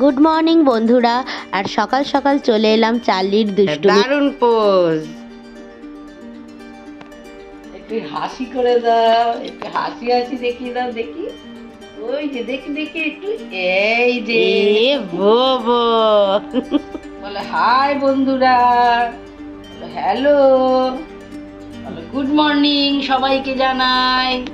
Good morning বন্ধুরা। আর সকাল সকাল চলে এলাম চার্লির দুষ্টুমি। দারুণ পোজ। একটু হাসি করে দাও একটু হাসি হাসি দেখিয়ে দাও দেখি। ওই যে দেখি দেখি একটু। এই যে। বোবো। বলে হাই বন্ধুরা। হ্যালো। গুড মর্নিং সবাইকে জানাই।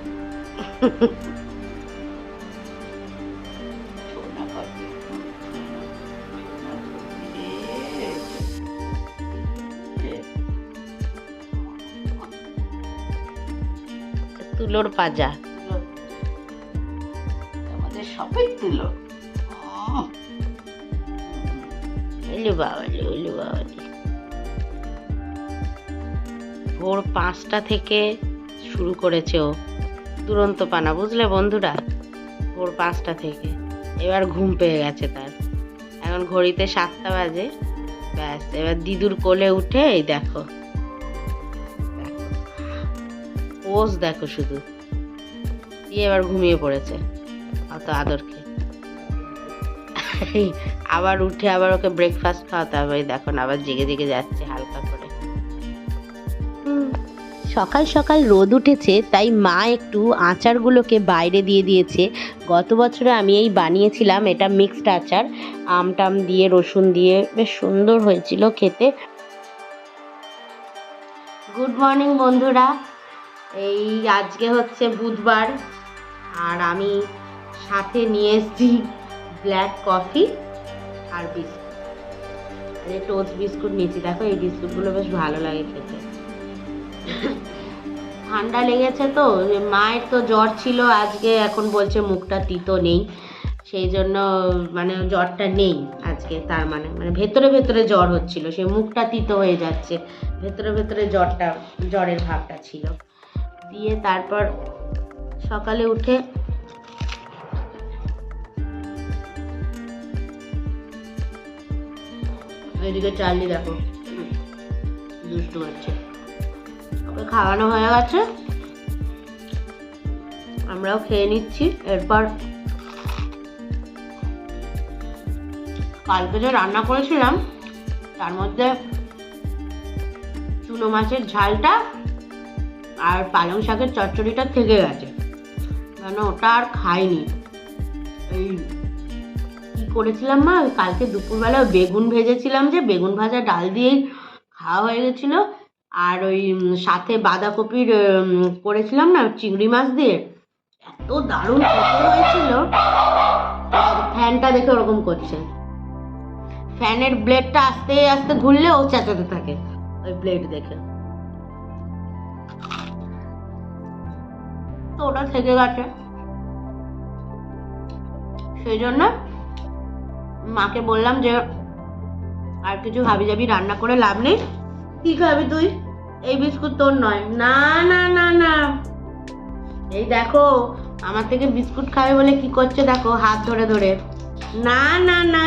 তুলোর পাজা আমাদের তুলো। বাবালি বাবালি ভোর পাঁচটা থেকে শুরু করেছে ও। দুরন্ত পানা বুঝলে বন্ধুরা? ভোর পাঁচটা থেকে। এবার ঘুম পেয়ে গেছে তার। এখন ঘড়িতে সাতটা বাজে। ব্যাস এবার দিদুর কোলে উঠে এই দেখো। পোজ দেখো শুধু। দিয়ে এবার ঘুমিয়ে পড়েছে অত আদরকে। আবার উঠে আবার ওকে ব্রেকফাস্ট খাওয়াতে হবে দেখো না, আবার জেগে জেগে যাচ্ছে হালকা করে। সকাল সকাল রোদ উঠেছে, তাই মা একটু আচারগুলোকে বাইরে দিয়ে দিয়েছে। গত বছরে আমি এই বানিয়েছিলাম, এটা মিক্সড আচার। আম টাম দিয়ে, রসুন দিয়ে, বেশ সুন্দর হয়েছিল খেতে। গুড মর্নিং বন্ধুরা। এই আজকে হচ্ছে বুধবার, আর আমি সাথে নিয়ে এসেছি ব্ল্যাক কফি আর বিস্কুট। এই টোস্ট বিস্কুট নিয়েছি। দেখো, এই বিস্কুটগুলো বেশ ভালো লাগে খেতে। ঠান্ডা লেগেছে তো মায়ের তো জ্বর ছিল আজকে, এখন বলছে মুখটা তিতো নেই। সেই জন্য মানে জ্বরটা নেই আজকে, তার মানে মানে ভেতরে ভেতরে জ্বর হচ্ছিল। সে মুখটা তিতো হয়ে যাচ্ছে। ভেতরে ভেতরে জ্বরটা, জ্বরের ভাবটা ছিল। দিয়ে তারপর সকালে উঠে এদিকে চার্লি দেখো। দুষ্টু হচ্ছে। ওকে খাওয়ানো হয়ে গেছে। আমরাও খেয়ে নিচ্ছি। এরপর কালকে যে রান্না করেছিলাম, তার মধ্যে চুনো মাছের ঝালটা আর পালং শাকের চচ্চড়িটা থেকে গেছে। কেন ওটা আর খাইনি। এই কি করেছিলাম মা? কালকে দুপুরবেলা বেগুন ভেজেছিলাম যে, বেগুন ভাজা ডাল দিয়েই খাওয়া হয়ে গেছিল। আর ওই সাথে বাঁধাকপির করেছিলাম না, চিংড়ি মাছ দিয়ে। এত দারুণ হয়েছিল। ফ্যানটা দেখে ওরকম করছে। ফ্যানের ব্লেডটা আস্তে আস্তে ঘুরলে ও চেঁচাতে থাকে। ওই ব্লেড দেখে। ওটা থেকে গেছে। সেই জন্য মাকে বললাম যে, আর কিছু হাবি জাবি রান্না করে লাভ নেই। কি খাবি তুই? এই বিস্কুট তোর নয়। না না না না। এই দেখো, আমার থেকে বিস্কুট খাবে বলে কি করছে দেখো, হাত ধরে ধরে। না না না,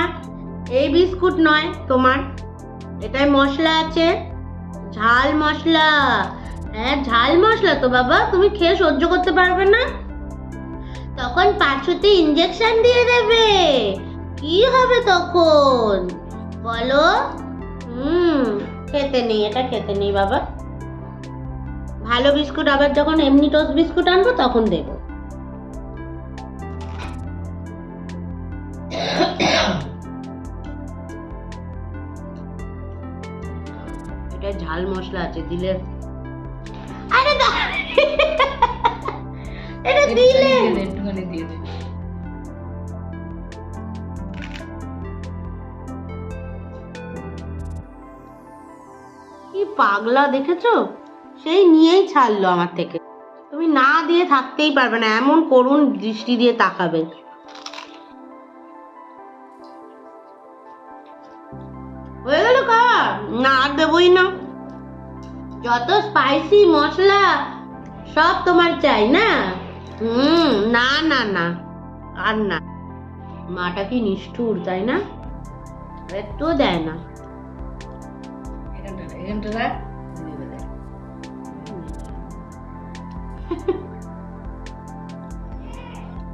এই বিস্কুট নয় তোমার। এটায় মশলা আছে, ঝাল মশলা। হ্যাঁ ঝাল মশলা তো বাবা, তুমি খেয়ে সহ্য করতে পারবে না। তখন পাঁচশোতে ইঞ্জেকশন দিয়ে দেবে। কি হবে তখন? বলো। হুম, খেতে নেই, এটা খেতে নেই বাবা। ভালো বিস্কুট, আবার যখন এমনি টোস্ট বিস্কুট আনব, তখন দেবো। এটা ঝাল মশলা আছে, দিলে দিলে? একটুখানি দিয়ে দে কি পাগলা দেখেছ? সেই নিয়েই ছাড়লো আমার থেকে। তুমি না দিয়ে থাকতেই পারবে না এমন করুণ দৃষ্টি দিয়ে তাকাবে। হয়ে গেল খাওয়া? না আর দেবই না। যত স্পাইসি মশলা সব তোমার চাই না? হুম না না না আর না। মাটা কি নিষ্ঠুর তাই না? দেয় না।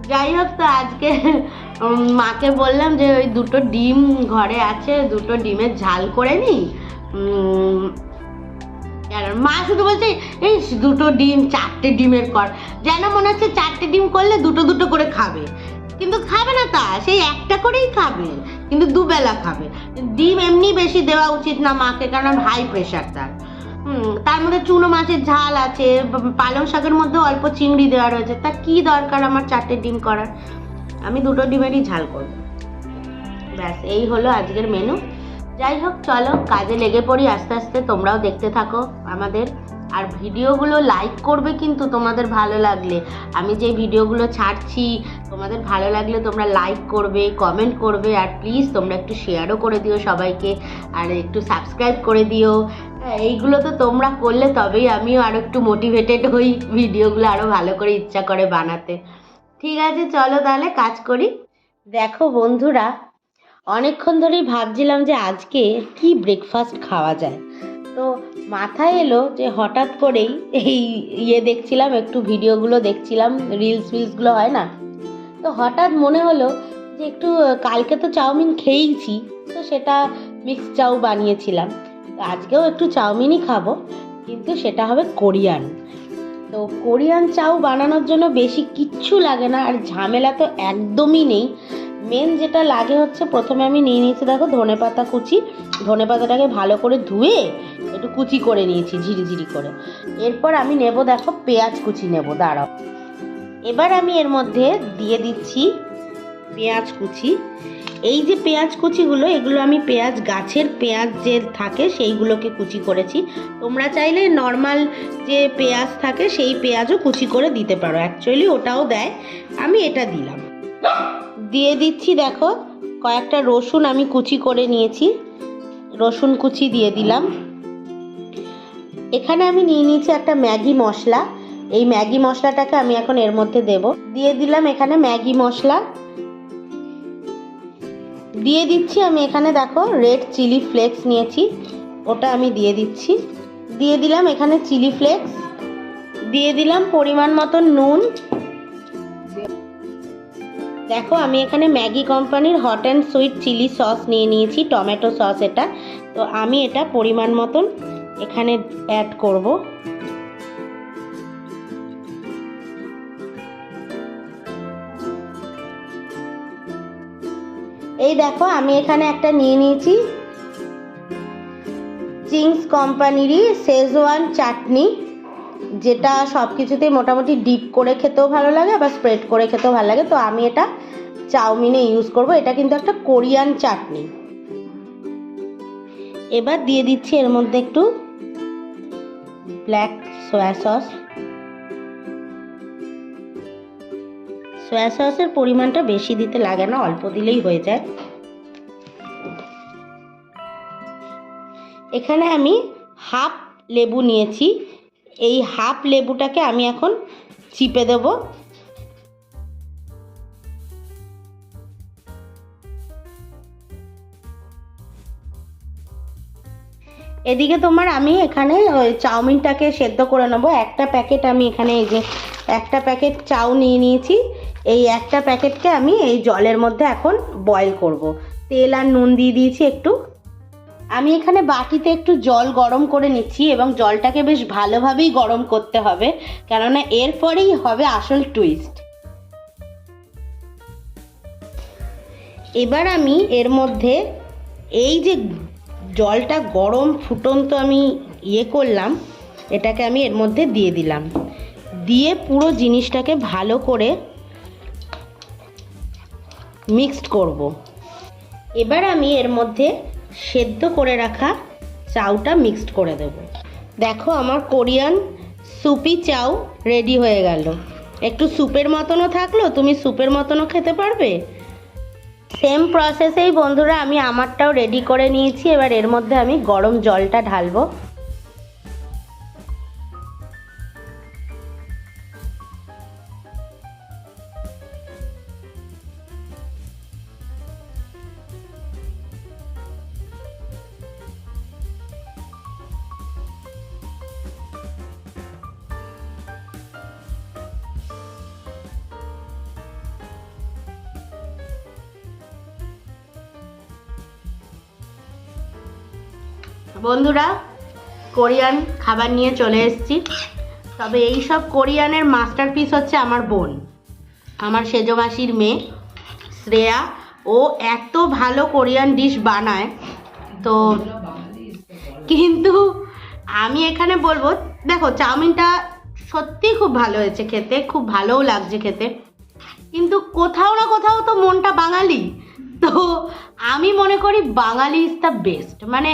যাই হোক তো আজকে মাকে বললাম যে ওই দুটো ডিম ঘরে আছে দুটো ডিমের ঝাল করে নি আর মা শুধু বলছে এই দুটো ডিম, চারটে ডিমের কর। যেন মনে হচ্ছে চারটে ডিম করলে দুটো দুটো করে খাবে। কিন্তু খাবে না তা, সেই একটা করেই খাবে। কিন্তু দুবেলা খাবে। ডিম এমনি বেশি দেওয়া উচিত না মাকে, কারণ হাই প্রেশার তার। তার মধ্যে চুনো মাছের ঝাল আছে, পালং শাকের মধ্যে অল্প চিংড়ি দেওয়া রয়েছে। তা কি দরকার আমার চারটে ডিম করার? আমি দুটো ডিমেরই ঝাল করব। ব্যাস, এই হলো আজকের মেনু যাই হোক চলো কাজে লেগে পড়ি আস্তে আস্তে তোমরাও দেখতে থাকো আমাদের। আর ভিডিওগুলো লাইক করবে কিন্তু তোমাদের ভালো লাগলে। আমি যে ভিডিওগুলো ছাড়ছি তোমাদের ভালো লাগলে তোমরা লাইক করবে কমেন্ট করবে আর প্লিজ তোমরা একটু শেয়ারও করে দিও সবাইকে আর একটু সাবস্ক্রাইব করে দিও। হ্যাঁ, এইগুলো তো তোমরা করলে তবেই আমিও আরও একটু মোটিভেটেড হই ভিডিওগুলো আরও ভালো করে ইচ্ছা করে বানাতে। ঠিক আছে চলো তাহলে কাজ করি। দেখো বন্ধুরা অনেকক্ষণ ধরেই ভাবছিলাম যে আজকে কি ব্রেকফাস্ট খাওয়া যায়। তো মাথায় এলো যে হঠাৎ করেই এই ইয়ে দেখছিলাম, একটু ভিডিওগুলো দেখছিলাম রিলস ফিলসগুলো হয় না? তো হঠাৎ মনে হলো যে একটু, কালকে তো চাউমিন খেয়েইছি, তো সেটা মিক্স চাউ বানিয়েছিলাম। তো আজকেও একটু চাউমিনই খাব, কিন্তু সেটা হবে কোরিয়ান। তো কোরিয়ান চাউ বানানোর জন্য বেশি কিচ্ছু লাগে না, আর ঝামেলা তো একদমই নেই। মেন যেটা লাগে হচ্ছে প্রথমে আমি নিয়ে নিয়েছি দেখো ধনে পাতা কুচি। ধনে পাতাটাকে ভালো করে ধুয়ে একটু কুচি করে নিয়েছি ঝিরিঝিরি করে। এরপর আমি নেব দেখো পেঁয়াজ কুচি নেব, দাঁড়াও। এবার আমি এর মধ্যে দিয়ে দিচ্ছি পেঁয়াজ কুচি। এই যে পেঁয়াজ কুচিগুলো, এগুলো আমি পেঁয়াজ, গাছের পেঁয়াজ যে থাকে সেইগুলোকে কুচি করেছি। তোমরা চাইলে নর্মাল যে পেঁয়াজ থাকে সেই পেঁয়াজও কুচি করে দিতে পারো। অ্যাকচুয়ালি ওটাও দেয়। আমি এটা দিলাম। দিয়ে দিচ্ছি, দেখো। কয়েকটা রসুন আমি কুচি করে নিয়েছি। রসুন কুচি দিয়ে দিলাম। এখানে আমি নিয়ে নিয়েছি একটা ম্যাগি মশলা। এই ম্যাগি মশলাটাকে আমি এখন এর মধ্যে দেব। দিয়ে দিলাম এখানে ম্যাগি মশলা। দিয়ে দিচ্ছি আমি এখানে, দেখো, রেড চিলি ফ্লেক্স নিয়েছি। ওটা আমি দিয়ে দিচ্ছি। দিয়ে দিলাম এখানে চিলি ফ্লেক্স। দিয়ে দিলাম পরিমাণ মতো নুন। দেখো, আমি এখানে ম্যাগি কোম্পানির hot and sweet chilli sauce নিয়ে নিয়েছি, টমেটো সস এটা। তো আমি এটা পরিমাণ মতন এখানে অ্যাড করব। এই দেখো, আমি এখানে একটা নিয়ে নিয়েছি। চিংস কোম্পানিরই শেজওয়ান চাটনি। যেটা সব কিছুতেই মোটামুটি ডিপ করে খেতেও ভালো লাগে, আবার স্প্রেড করে খেতেও ভালো লাগে। তো আমি এটা চাউমিনে ইউজ করব। এটা কিন্তু একটা কোরিয়ান চাটনি। এবার দিয়ে দিচ্ছি এর মধ্যে একটু ব্ল্যাক সয়া সস সয়া সসের পরিমাণটা বেশি দিতে লাগে না, অল্প দিলেই হয়ে যায়। এখানে আমি হাফ লেবু নিয়েছি। এই হাফ লেবুটাকে আমি এখন চিপে দেব। এদিকে তোমার আমি এখানে ওই চাউমিনটাকে সেদ্ধ করে নেব। একটা প্যাকেট আমি এখানে এই যে একটা প্যাকেট চাউ নিয়ে নিয়েছি। এই একটা প্যাকেটকে আমি এই জলের মধ্যে এখন বয়েল করব। তেল আর নুন দিয়ে দিয়েছি একটু। আমি এখানে বাটিতে একটু জল গরম করে নিচ্ছি এবং জলটাকে বেশ ভালোভাবেই গরম করতে হবে, কেননা এরপরেই হবে আসল টুইস্ট এবার আমি এর মধ্যে এই যে জলটা গরম ফুটন্ত আমি ইয়ে করলাম, এটাকে আমি এর মধ্যে দিয়ে দিলাম। দিয়ে পুরো জিনিসটাকে ভালো করে মিক্সড করব। এবার আমি এর মধ্যে সেদ্ধ করে রাখা চাউটা মিক্সড করে দেব। দেখো আমার কোরিয়ান সুপি চাউ রেডি হয়ে গেল। একটু স্যুপের মতনও থাকল, তুমি স্যুপের মতনও খেতে পারবে। সেম প্রসেসেই বন্ধুরা, আমি আমারটাও রেডি করে নিয়েছি, এবার এর মধ্যে আমি গরম জলটা ঢালবো। বন্ধুরা, কোরিয়ান খাবার নিয়ে চলে এসেছি। তবে এই সব কোরিয়ানের মাস্টারপিস হচ্ছে আমার বোন। আমার সেজো মাসির মেয়ে, শ্রেয়া। ও এত ভালো কোরিয়ান ডিশ বানায়। তো কিন্তু আমি এখানে বলব, দেখো, চাউমিনটা সত্যি খুব ভালো হয়েছে খেতে, খুব ভালোও লাগছে খেতে। কিন্তু কোথাও না কোথাও তো মনটা বাঙালি। তো আমি মনে করি বাঙালি ইজ দ্য বেস্ট মানে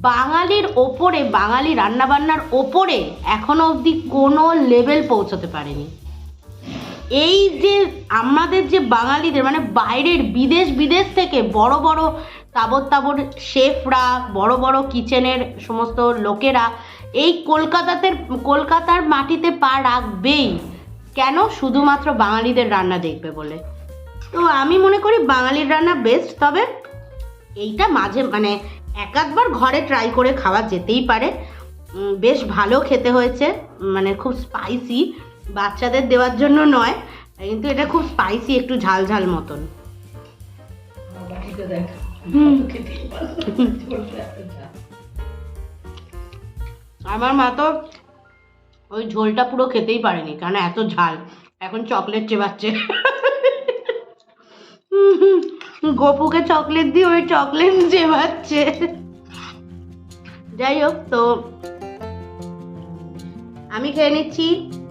বাঙালির ওপরে, বাঙালি রান্নাবান্নার ওপরে এখনও অবধি কোনো লেভেল পৌঁছতে পারেনি। এই যে আমাদের যে বাঙালিদের মানে বাইরের বিদেশ বিদেশ থেকে বড় বড় তাবর তাবর শেফরা, বড় বড় কিচেনের সমস্ত লোকেরা এই কলকাতাতে কলকাতার মাটিতে পা রাখবেই। কেন? শুধুমাত্র বাঙালিদের রান্না দেখবে বলে। তো আমি মনে করি বাঙালির রান্না বেস্ট তবে এইটা মাঝে মানে এক আধবার ঘরে ট্রাই করে খাওয়া যেতেই পারে। বেশ ভালো খেতে হয়েছে মানে খুব স্পাইসি বাচ্চাদের দেওয়ার জন্য নয় কিন্তু এটা খুব স্পাইসি একটু ঝাল ঝাল মতন। আমার মা তো ওই ঝোলটা পুরো খেতেই পারেনি কারণ এত ঝাল এখন চকলেট চেবাচ্ছে। গপুকে চকলেট দিয়ে ওই চকলেট চেবাচ্ছে। যাই হোক, তো আমি খেয়ে নিচ্ছি।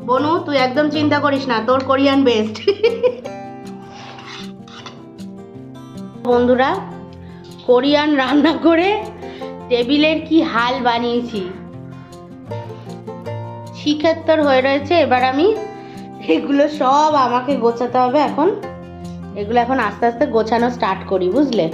বনু, তুই একদম চিন্তা করিস না, তোর কোরিয়ান বেস্ট। বন্ধুরা, কোরিয়ান রান্না করে টেবিলের কি হাল বানিয়েছি। শিক্ষেত্তর হয়ে রয়েছে, এবার আমি এগুলো সব আমাকে গোছাতে হবে এখন। এগুলো এখন আস্তে আস্তে গোছানো স্টার্ট করি বুঝলে?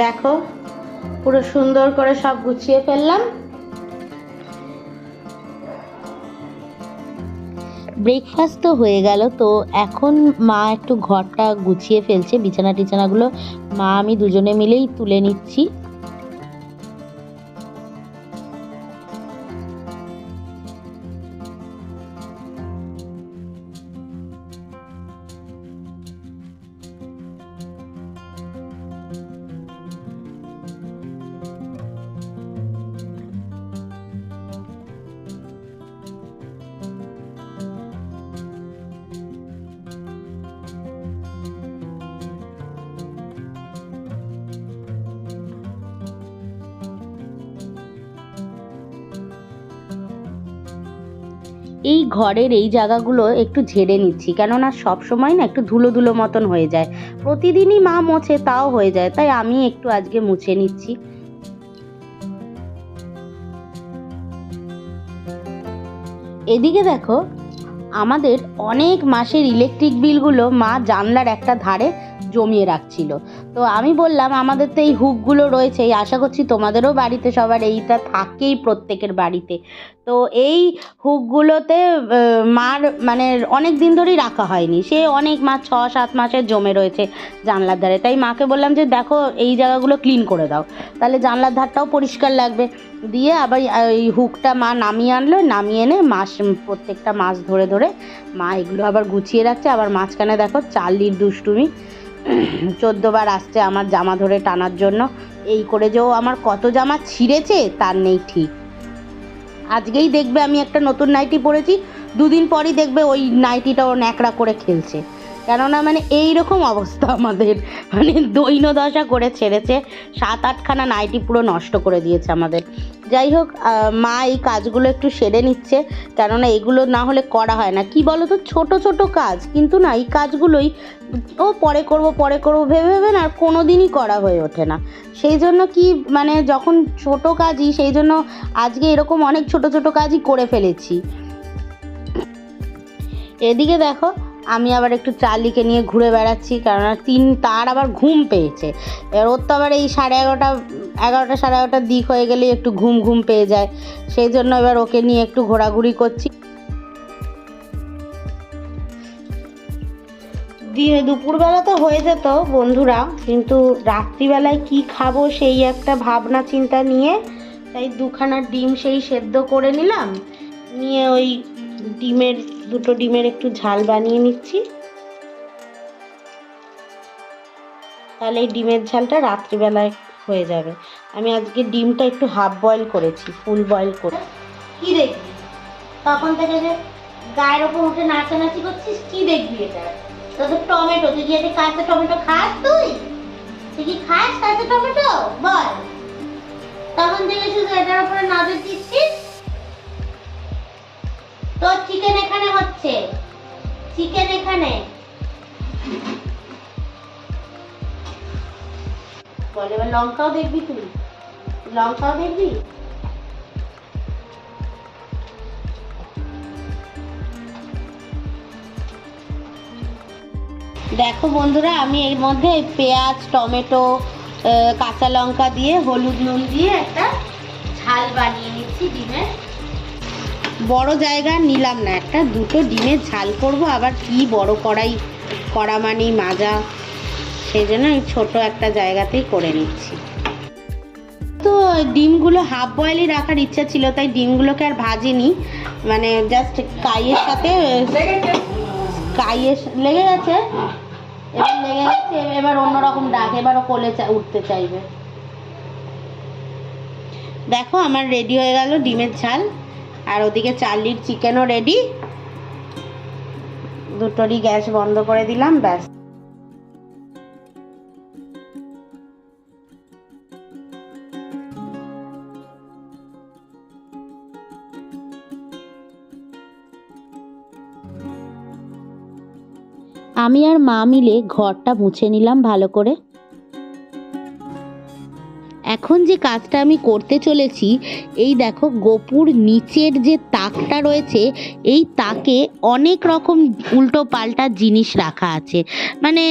দেখো, পুরো সুন্দর করে সব গুছিয়ে ফেললাম। ব্রেকফাস্ট তো হয়ে গেল, তো এখন মা একটু ঘরটা গুছিয়ে ফেলছে বিছানা টিছানাগুলো মা, আমি দুজনে মিলেই তুলে নিচ্ছি। ঘরের এই জায়গাগুলো একটু ঝেড়ে নিচ্ছি, কেননা সব সময় না একটু ধুলো ধুলো মতন হয়ে যায়। প্রতিদিনই মা মোছে, তাও হয়ে যায়, তাই আমি একটু আজকে মুছে নিচ্ছি। এদিকে দেখো, আমাদের অনেক মাসের ইলেকট্রিক বিলগুলো মা জানলার একটা ধারে জমিয়ে রাখছিল। তো আমি বললাম, আমাদের তো এই হুকগুলো রয়েছে, এই আশা করছি তোমাদেরও বাড়িতে সবার এইটা থাকেই প্রত্যেকের বাড়িতে। তো এই হুকগুলোতে মার মানে অনেক দিন ধরেই রাখা হয়নি। সে অনেক মাস, ছ, সাত মাসের জমে রয়েছে জানলার ধারে। তাই মাকে বললাম যে, দেখো, এই জায়গাগুলো ক্লিন করে দাও। তাহলে জানলার ধারটাও পরিষ্কার লাগবে। দিয়ে আবার এই হুকটা মা নামিয়ে আনলো। নামিয়ে এনে মাছ প্রত্যেকটা মাছ ধরে ধরে মা এগুলো আবার গুছিয়ে রাখছে। আবার মাঝখানে দেখো চার্লির দুষ্টুমি। চোদ্দবার আসছে আমার জামা ধরে টানার জন্য। এই করে যেও আমার কত জামা ছিঁড়েছে, তার নেই ঠিক। আজকেই দেখবে আমি একটা নতুন নাইটি পরেছি, দুদিন পরই দেখবে ওই নাইটিটা ও ন্যাকড়া করে খেলছে। কেননা মানে এই রকম অবস্থা আমাদের। মানে দৈন্য দশা করে ছেড়েছে, সাত আটখানা নাইটি পুরো নষ্ট করে দিয়েছে আমাদের। যাই হোক মা এই কাজগুলো একটু সেরে নিচ্ছে, কেননা এগুলো না হলে করা হয় না। কি বলো তো ছোট ছোট কাজ, কিন্তু না, এই কাজগুলোই ও পরে করব পরে করব, ভেবে ভেবে না আর কোনো দিনই করা হয়ে ওঠে না। সেই জন্য কি মানে যখন ছোট কাজই, সেই জন্য আজকে এরকম অনেক ছোট ছোট কাজই করে ফেলেছি। এদিকে দেখো আমি আবার একটু চার্লিকে নিয়ে ঘুরে বেড়াচ্ছি, কারণ তিন, তার আবার ঘুম পেয়েছে। এবার ওর তো আবার এই সাড়ে এগারোটা এগারোটা সাড়ে এগারোটার দিক হয়ে গেলেই একটু ঘুম ঘুম পেয়ে যায়। সেই জন্য এবার ওকে নিয়ে একটু ঘোরাঘুরি করছি। দিয়ে দুপুরবেলা তো হয়ে যেত বন্ধুরা, কিন্তু রাত্রিবেলায় কি খাব সেই একটা ভাবনা চিন্তা নিয়ে তাই দুখানা ডিম সেই সেদ্ধ করে নিলাম। নিয়ে ওই ডিমের দুটো ডিমের একটু ঝাল বানিয়ে নিচ্ছি। তাহলে এই ডিমের ঝালটা রাত্রিবেলায় হয়ে যাবে। আমি আজকে ডিমটা একটু হাফ বয়েল করেছি ফুল বয়েল করে। কি দেখবি? তখন থেকে যে গায়ের ওপর উঠে নাচানাচি করছিস, কি দেখবি এটা? তো তো টমেটো, তুই কি কাঁচা টমেটো খাস তুই? তুই কি খাস কাঁচা টমেটো? বল। তখন থেকে শুধু এটার উপরে নজর দিচ্ছিস তোর চিকেন এখানে হচ্ছে। চিকেন এখানে। বল, এবার লঙ্কাও দেখবি তুই? লঙ্কাও দেখবি? দেখো বন্ধুরা, আমি এর মধ্যে পেঁয়াজ, টমেটো কাঁচা লঙ্কা দিয়ে হলুদ নুন দিয়ে একটা ঝাল বানিয়ে নিচ্ছি ডিমের। বড় জায়গা নিলাম না। একটা দুটো ডিমের ঝাল করব, আবার কি বড় কড়াই কড়া মানেই মাজা। সেই জন্য আমি ছোট একটা জায়গাতেই করে নিচ্ছি। তো ডিমগুলো হাফ বয়েলই রাখার ইচ্ছা ছিল, তাই ডিমগুলোকে আর ভাজিনি। মানে জাস্ট কাইয়ের সাথে, কাইয়ের লেগে গেছে? এবার লেগে গেছে, এবার অন্যরকম ডাক, এবারও কোলে উঠতে চাইবে। দেখো, আমার রেডি হয়ে গেল ডিমের ঝাল। আর ওদিকে চার্লির চিকেনও রেডি দুটোরই গ্যাস বন্ধ করে দিলাম, ব্যাস। আমি আর মা মিলে ঘরটা মুছে নিলাম ভালো করে। এখন যে কাজটা আমি করতে চলেছি, এই দেখো গোপুর নিচের যে তাকটা রয়েছে, এই তাকে অনেক রকম উল্টো পাল্টা জিনিস রাখা আছে। মানে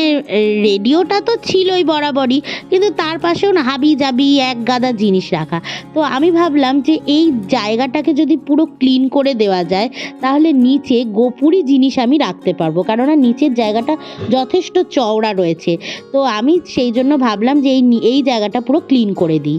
রেডিওটা তো ছিলই বরাবরই, কিন্তু তার পাশেও না হাবি জাবি এক গাদা জিনিস রাখা। তো আমি ভাবলাম যে এই জায়গাটাকে যদি পুরো ক্লিন করে দেওয়া যায়, তাহলে নিচে গোপুরই জিনিস আমি রাখতে পারব, কেননা নিচের জায়গাটা যথেষ্ট চওড়া রয়েছে। তো আমি সেই জন্য ভাবলাম যে এই এই জায়গাটা পুরো ক্লিন করে போறதே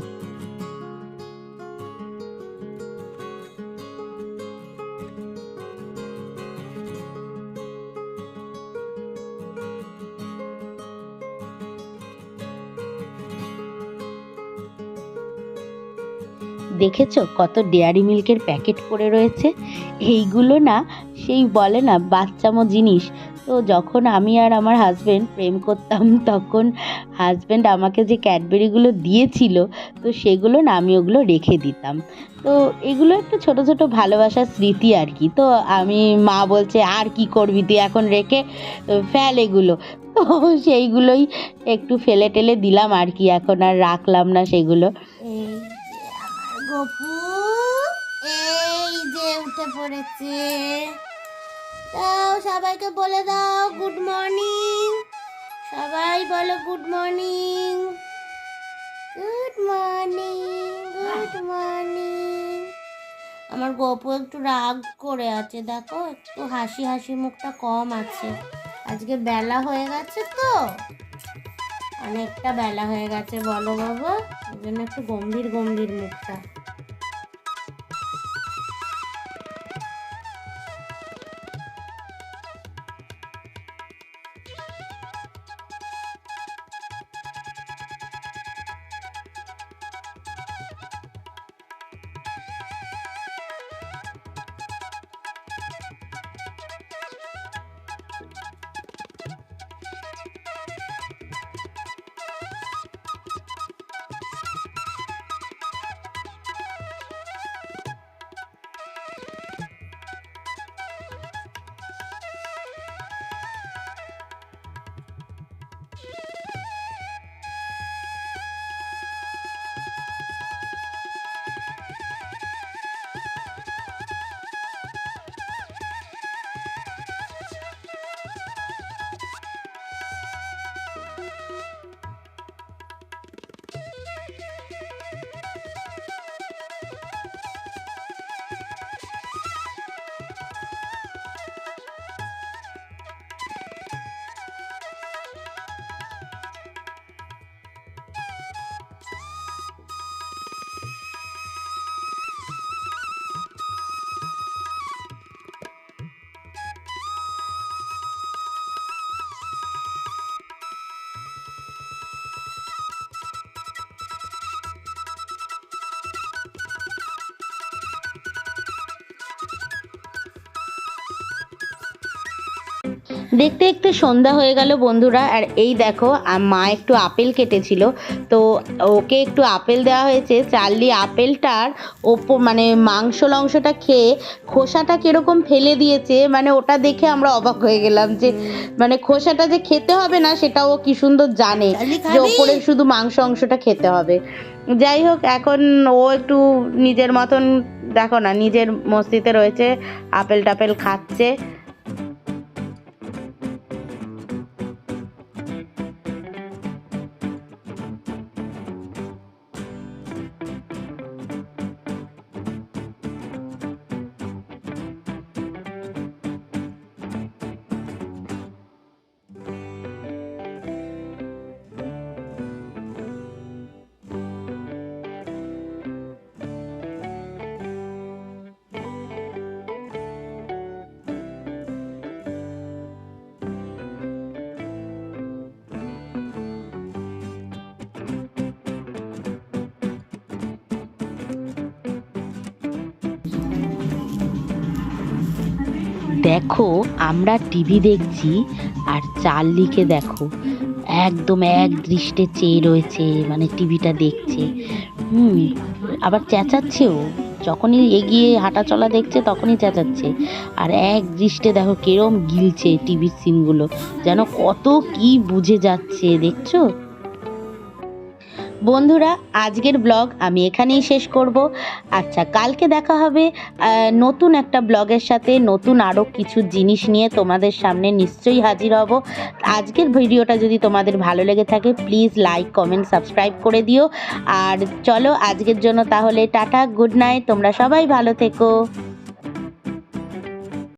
দেখেছ কত ডেয়ারি মিল্কের প্যাকেট পড়ে রয়েছে? এইগুলো না, সেই বলে না, বাচ্চামো জিনিস। তো যখন আমি আর আমার হাজব্যান্ড প্রেম করতাম, তখন হাজব্যান্ড আমাকে যে ক্যাডবেরিগুলো দিয়েছিল, তো সেগুলো না আমি ওগুলো রেখে দিতাম। তো এগুলো একটা ছোট ছোট ভালোবাসার স্মৃতি আর কি। তো আমি, মা বলছে, আর কি করবি তুই এখন রেখে ফেল এগুলো। তো সেইগুলোই একটু ফেলে টেলে দিলাম আর কি, এখন আর রাখলাম না সেগুলো। গপু, এই যে উঠে পড়েছে। দাও, সবাইকে বলে দাও গুড মর্নিং সবাই বলো good morning good morning good morning আমার গপু একটু রাগ করে আছে, দেখো, একটু হাসি হাসি মুখটা কম আছে। আজকে বেলা হয়ে গেছে তো। অনেকটা বেলা হয়ে গেছে, বলো বাবা। ওই জন্য একটু গম্ভীর গম্ভীর মুখটা। দেখতে দেখতে সন্ধ্যা হয়ে গেল বন্ধুরা আর এই দেখো মা একটু আপেল কেটেছিল। তো ওকে একটু আপেল দেওয়া হয়েছে। চার্লি আপেলটার ওপর মানে মাংস লংসটা খেয়ে খোসাটা কীরকম ফেলে দিয়েছে মানে ওটা দেখে আমরা অবাক হয়ে গেলাম যে মানে খোসাটা যে খেতে হবে না সেটা ও কি সুন্দর জানে যে ওপরে শুধু মাংস অংশটা খেতে হবে। যাই হোক এখন ও একটু নিজের মতন দেখো না নিজের মস্তিতে রয়েছে আপেল টাপেল খাচ্ছে। দেখো, আমরা টিভি দেখছি আর চার্লিকে দেখো। একদম এক দৃষ্টে চেয়ে রয়েছে মানে টিভিটা দেখছে। হুম, আবার চেঁচাচ্ছেও যখনই এগিয়ে হাঁটা চলা দেখছে, তখনই চেঁচাচ্ছে। আর এক দৃষ্টে দেখো, কেরম গিলছে টিভির সিনগুলো যেন কত কি বুঝে যাচ্ছে, দেখছ? বন্ধুরা, আজকের ব্লগ আমি এখানেই শেষ করব। আচ্ছা কালকে দেখা হবে নতুন একটা ব্লগের সাথে, নতুন আরও কিছু জিনিস নিয়ে তোমাদের সামনে নিশ্চয়ই হাজির হব। আজকের ভিডিওটা যদি তোমাদের ভালো লেগে থাকে প্লিজ লাইক কমেন্ট সাবস্ক্রাইব করে দিও। আর চলো, আজকের জন্য তাহলে টাটা গুড নাইট তোমরা সবাই ভালো থেকো।